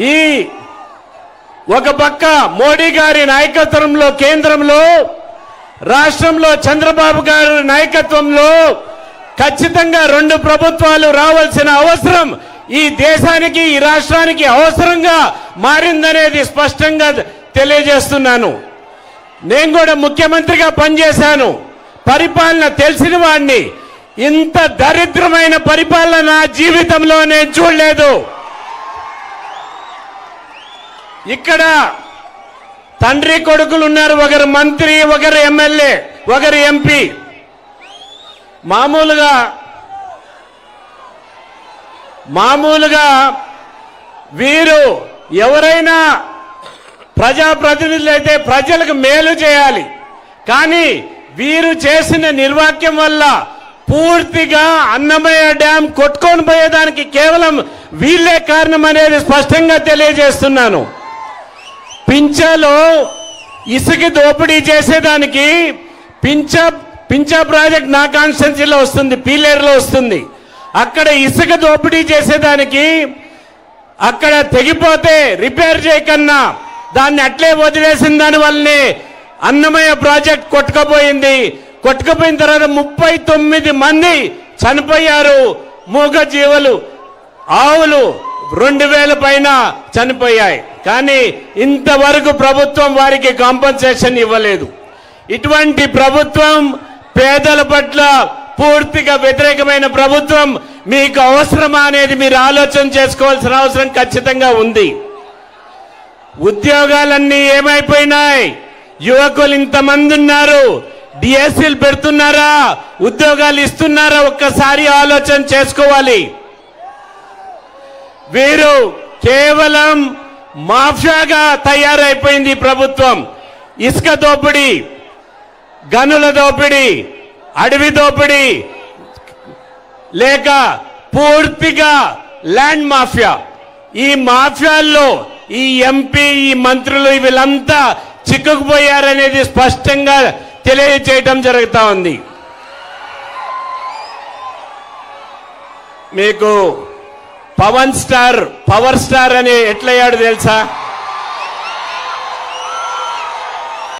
ఈ ఒక పక్క మోడీ గారి నాయకత్వంలో కేంద్రంలో రాష్ట్రంలో చంద్రబాబు గారి నాయకత్వంలో ఖచ్చితంగా రెండు ప్రభుత్వాలు రావాల్సిన అవసరం ఈ దేశానికి ఈ రాష్ట్రానికి అవసరంగా మారిందనేది స్పష్టంగా తెలియజేస్తున్నాను. నేను కూడా ముఖ్యమంత్రిగా పనిచేశాను. పరిపాలన తెలిసిన వాడిని ఇంత దరిద్రమైన పరిపాలన నా జీవితంలో నేను చూడలేదు. ఇక్కడ తండ్రి కొడుకులు ఉన్నారు ఒకరు మంత్రి ఒకరు ఎమ్మెల్యే ఒకరు ఎంపీ. మామూలుగా మామూలుగా వీరు ఎవరైనా ప్రజాప్రతినిధులు అయితే ప్రజలకు మేలు చేయాలి. కానీ వీరు చేసిన నిర్వాక్యం వల్ల పూర్తిగా అన్నమయ్య డ్యాం కొట్టుకొని పోయేదానికి కేవలం వీళ్ళే కారణం అనేది స్పష్టంగా తెలియజేస్తున్నాను. పించాలో ఇసుక దోపిడీ చేసేదానికి పించా పించా ప్రాజెక్ట్ నా కాన్స్టెన్సీలో వస్తుంది పీలేరులో వస్తుంది. అక్కడ ఇసుక దోపిడీ చేసేదానికి అక్కడ తెగిపోతే రిపేర్ చేయకన్నా దాన్ని అట్లే వదిలేసిన దాని వల్లనే అన్నమయ్య ప్రాజెక్ట్ కొట్టుకపోయింది. కొట్టుకుపోయిన తర్వాత ముప్పై తొమ్మిది మంది చనిపోయారు. మూగ జీవులు ఆవులు రెండు వేల పైన చనిపోయాయి. కానీ ఇంతవరకు ప్రభుత్వం వారికి కాంపన్సేషన్ ఇవ్వలేదు. ఇటువంటి ప్రభుత్వం పేదల పట్ల పూర్తిగా వ్యతిరేకమైన ప్రభుత్వం మీకు అవసరమా అనేది మీరు ఆలోచన చేసుకోవాల్సిన అవసరం ఖచ్చితంగా ఉంది. ఉద్యోగాలన్నీ ఏమైపోయినాయి? యువకులు ఇంతమంది ఉన్నారు. డిఎస్సీలు పెడుతున్నారా? ఉద్యోగాలు ఇస్తున్నారా? ఒక్కసారి ఆలోచన చేసుకోవాలి. వీరు కేవలం మాఫియాగా తయారైపోయింది ప్రభుత్వం. ఇసుక దోపిడీ గనుల దోపిడీ అడవి దోపిడీ లేక పూర్తిగా ల్యాండ్ మాఫియా. ఈ మాఫియాల్లో ఈ ఎంపీ ఈ మంత్రులు వీళ్ళంతా చిక్కుకుపోయారనేది స్పష్టంగా తెలియజేయటం జరుగుతూ ఉంది. మీకు పవన్ స్టార్ పవర్ స్టార్ అని ఎట్లయ్యాడు తెలుసా?